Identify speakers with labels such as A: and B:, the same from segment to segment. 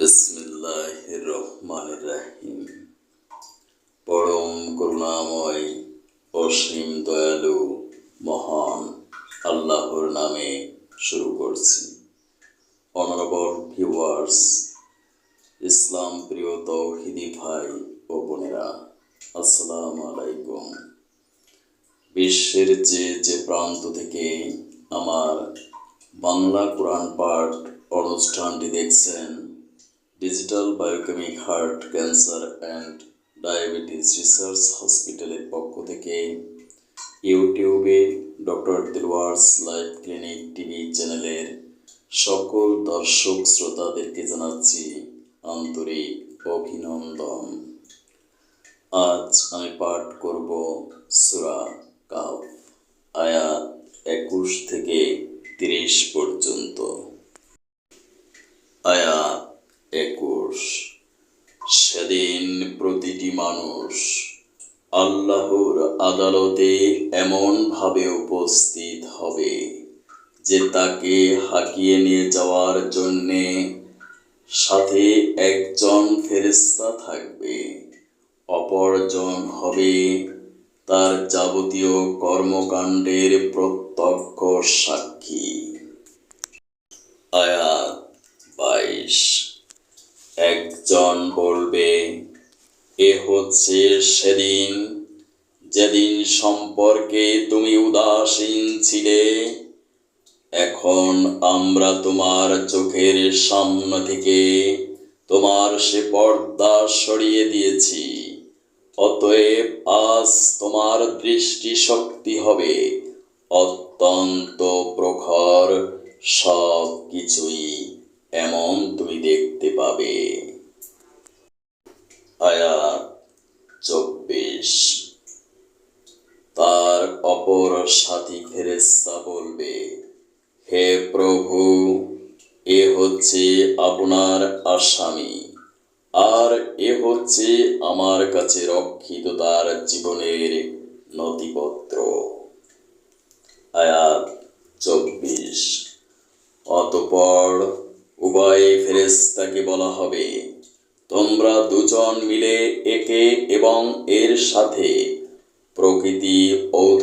A: বিসমিল্লাহ রহমান রাহিম পরম করুণাময়, অসীম দয়ালু, মহান আল্লাহর নামে শুরু করছি। অনারবল ভিউয়ার্স ইসলাম প্রিয় তৌহিদি ভাই ও বোনেরা, আসসালামু আলাইকুম। বিশ্বের যে যে প্রান্ত থেকে আমার বাংলা কোরআন পাঠ অনুষ্ঠানটি দেখছেন digital biochemic heart cancer and diabetes research হসপিটালের পক্ষ থেকে ইউটিউবে doctor Dilwar's live clinic TV চ্যানেলের সকল দর্শক শ্রোতাদেরকে জানাচ্ছি আন্তরিক অভিনন্দন। আজ আমি পাঠ করব সুরা কাফ আয়াত একুশ থেকে তিরিশ পর্যন্ত আয়াত একুশ সেদিন প্রতিটি মানুষ আল্লাহর আদালতে এমনভাবে উপস্থিত হবে যে তাকে হাঁকিয়ে নিয়ে যাওয়ার জন্যে সাথে একজন ফেরেস্তা থাকবে। অপরজন হবে তার যাবতীয় কর্মকাণ্ডের প্রত্যক্ষ সাক্ষী। আয়াত বাইশ। একজন বলবে, এ হচ্ছে সেদিন যেদিন সম্পর্কে তুমি উদাসীন ছিলে, এখন আমরা তোমার চোখের সামনে থেকে তোমার সে পর্দা সরিয়ে দিয়েছি। অতএব আজ তোমার দৃষ্টি শক্তি হবে অত্যন্ত প্রখর সব কিছুই এমন তুমি দেখতে পাবে আয়াত চব্বিশ তার অপর সাথী ফেরেস্তা বলবে, হে প্রভু, এ হচ্ছে আপনার আসামি। আর এ হচ্ছে আমার কাছে রক্ষিত তার জীবনের নথিপত্র। আয়াত চব্বিশ। অতপর উভয় ফেরেস্তাকে বলা হবে, তোমরা দুজন মিলে একে এবং এর সাথে প্রকৃতি ঔদ্ধত্য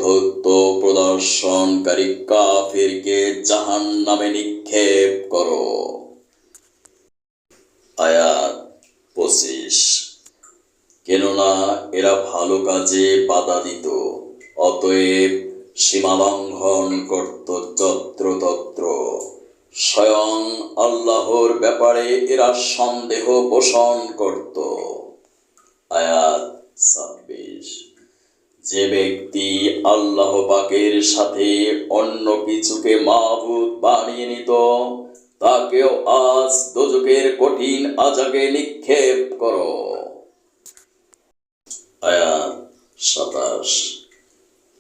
A: প্রদর্শনকারী কাফিরকে জাহান নামে নিক্ষেপ করো। আয়াত পঁচিশ। কেননা এরা ভালো কাজে বাধা দিত, অতএব সীমালঙ্ঘন করত যত্রতত্র। স্বয়ং আল্লাহর ব্যাপারে এরা সন্দেহ পোষণ করত। আয়াত ছাব্বিশ। যে ব্যক্তি আল্লাহ পাকের সাথে অন্য কিছুকে মাহবুদ বানিয়ে নিত, তাকেও আজ দোজকের কঠিন আজাকে নিক্ষেপ করো। আয়াত সাতাশ।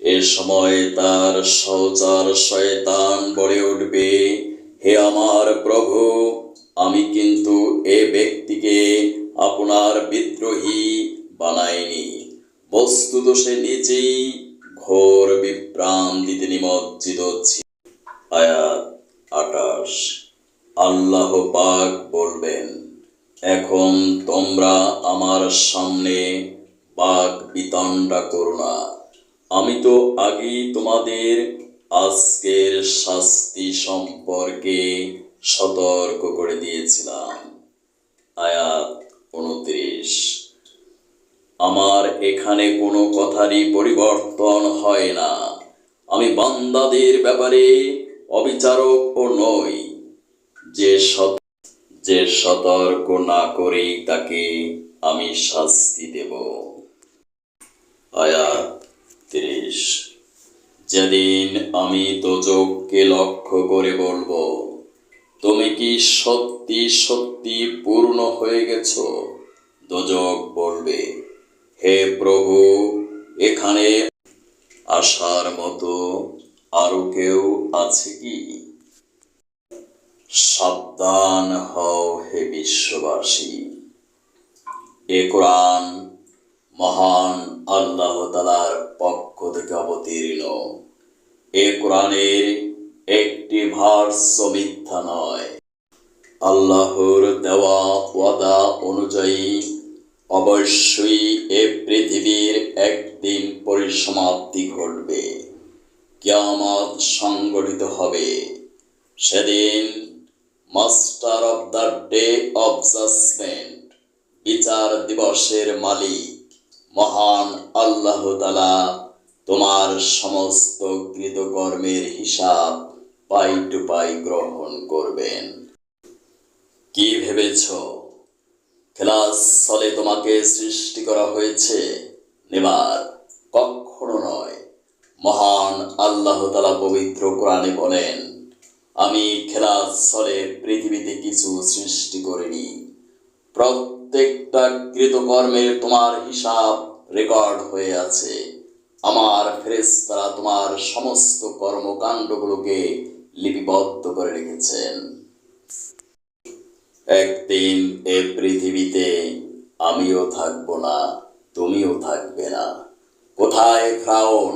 A: এ সময় তার সহচার শয়তান বলে উঠবে, হে আমার প্রভু, আমি কিন্তু এ ব্যক্তিকে আপনার বিদ্রোহী বানাইনি বস্তুত সে নিজেই ঘোর বিভ্রান্তিতে নিমজ্জিত ছিল আয়াত আটাশ আল্লাহ পাক বলবেন, এখন তোমরা আমার সামনে বাক বিতণ্ডা করো না। আমি তো আগেই তোমাদের আজকের শাস্তি সম্পর্কে সতর্ক করে দিয়েছিলাম। আয়াত উনত্রিশ। আমার এখানে কোনো কথারই পরিবর্তন হয় না। আমি বান্দাদের ব্যাপারে অবিচারক ও নই। যে যে সতর্ক না করেই তাকে আমি শাস্তি দেব। আয়াত তিরিশ। যেদিন আমি দোজককে লক্ষ্য করে বলব, তুমি কি সত্যি সত্যি পূর্ণ হয়ে গেছো? দোজক বলবে হে প্রভু, এখানে আসার মতো আরও কেউ আছে কি? সাবধান হও হে বিশ্ববাসী। এ কোরআন মহান আল্লাহ তালার পক্ষ থেকে অবতীর্ণ। এ কোরআনের একটি ভার্স মিথ্যা নয়। আল্লাহর দেওয়া ওয়াদা অনুযায়ী অবশ্যই এ পৃথিবীর একদিন পরিসমাপ্তি ঘটবে। কিয়ামত সংগঠিত হবে। সেদিন master of the day of judgment, বিচার দিবসের মালিক, মহান আল্লাহ তালা তোমার সমস্ত কৃতকর্মের হিসাব পাই টু পাই গ্রহণ করবেন। কি ভেবেছ? ক্লাস তোমাকে সৃষ্টি করা হয়েছে। নেবার কখনো নয়। মহান আল্লাহ তালা পবিত্র কোরআনে বলেন, আমি ছলে পৃথিবীতে কিছু সৃষ্টি করিনি। প্রত্যেকটা কৃতকর্মের তোমার হিসাব রেকর্ড হয়ে আছে। আমার ফেরেশতারা তোমার সমস্ত কর্মকাণ্ডগুলোকে লিপিবদ্ধ করে রেখেছেন। একদিন এ পৃথিবীতে আমিও থাকব না, তুমিও থাকবে না। কোথায় ফ্রাউন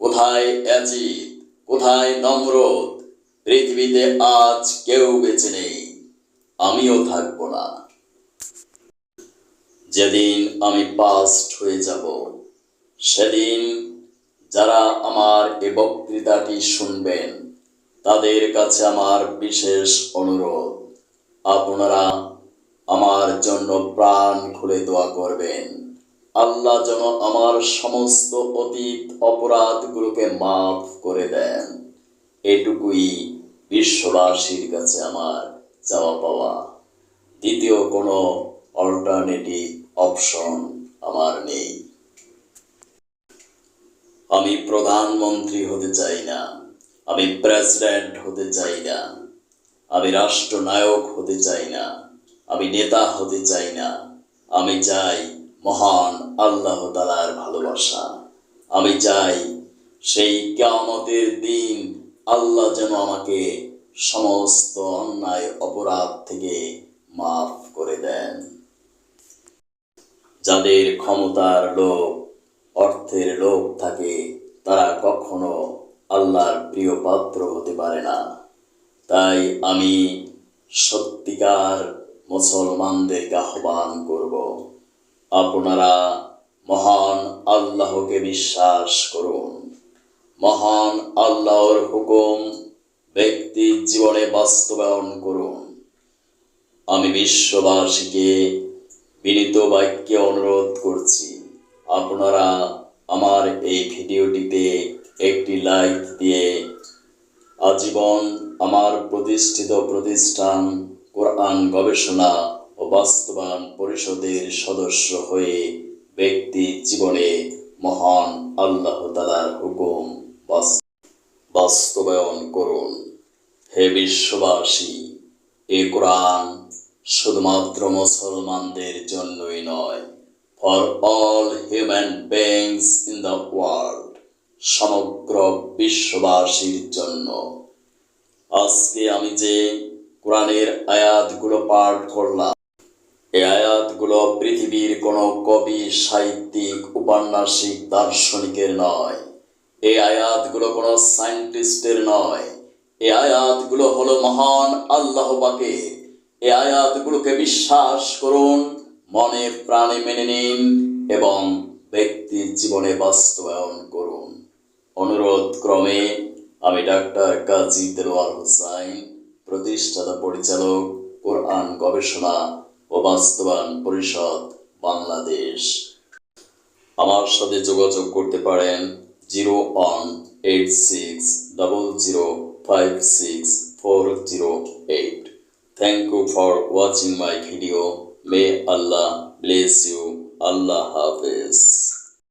A: কোথায় অ্যাজিদ কোথায় নম্রত, পৃথিবীতে আজ কেউ বেঁচে নেই, আমিও থাকব না। যেদিন আমি পাস্ট হয়ে যাব, সেদিন যারা আমার এ বক্তৃতাটি শুনবেন, তাদের কাছে আমার বিশেষ অনুরোধ। আপনারা আমার জন্য প্রাণ খুলে দোয়া করবেন। আল্লাহ যেন আমার সমস্ত অতীত অপরাধগুলোকে মাফ করে দেন। এটুকুই বিশ্ববাসীর কাছে আমার চাওয়া পাওয়া। দ্বিতীয় কোনো অল্টারনেটিভ অপশন আমার নেই। আমি প্রধানমন্ত্রী হতে চাই না। আমি প্রেসিডেন্ট হতে চাই না। আমি রাষ্ট্রনায়ক হতে চাই না, আমি নেতা হতে চাই না, আমি চাই মহান আল্লাহ তালার ভালোবাসা। আমি চাই সেই কেয়ামতের দিন আল্লাহ যেন আমাকে সমস্ত অন্যায় অপরাধ থেকে মাফ করে দেন। যাদের ক্ষমতার লোভ, অর্থের লোভ থাকে, তারা কখনো আল্লাহর প্রিয় পাত্র হতে পারে না। তাই আমি সত্যিকার মুসলমানদেরকে আহ্বান করব। আপনারা মহান আল্লাহকে বিশ্বাস করুন। মহান আল্লাহর হুকুম ব্যক্তির জীবনে বাস্তবায়ন করুন। আমি বিশ্ববাসীকে বিনীত বাক্যে অনুরোধ করছি, আপনারা আমার এই ভিডিওটিতে একটি লাইক দিয়ে আজীবন আমার প্রতিষ্ঠিত প্রতিষ্ঠান, কোরআন গবেষণা ও বাস্তবায়ন পরিষদের সদস্য হয়ে ব্যক্তি জীবনে মহান আল্লাহ তালার হুকুম বাস- বাস্তবায়ন করুন। হে বিশ্ববাসী, এ কোরআন শুধুমাত্র মুসলমানদের জন্যই নয় for all human beings in the world সমগ্র বিশ্ববাসীর জন্য। আজকে আমি যে কোরআনের আয়াতগুলো পাঠ করলাম, এই আয়াতগুলো পৃথিবীর কোনো কবি, সাহিত্যিক, উপন্যাসিক, দার্শনিকের নয়। এই আয়াতগুলো কোনো সায়েন্টিস্টের নয়। এই আয়াতগুলো হলো মহান আল্লাহ পাকে এই আয়াতগুলোকে বিশ্বাস করুন, মনে প্রাণে মেনে নিন এবং ব্যক্তির জীবনে বাস্তবায়ন করুন। অনুরোধ ক্রমে আমি ডাক্তার কাজী দেলোয়ার হোসাইন, প্রতিষ্ঠাতা পরিচালক, কোরআন গবেষণা ও বাস্তবায়ন পরিষদ, বাংলাদেশ। আমার সাথে যোগাযোগ করতে পারেন zero one eight six double zero five six four zero eight. Thank you for watching my video may Allah bless you আল্লাহ হাফেজ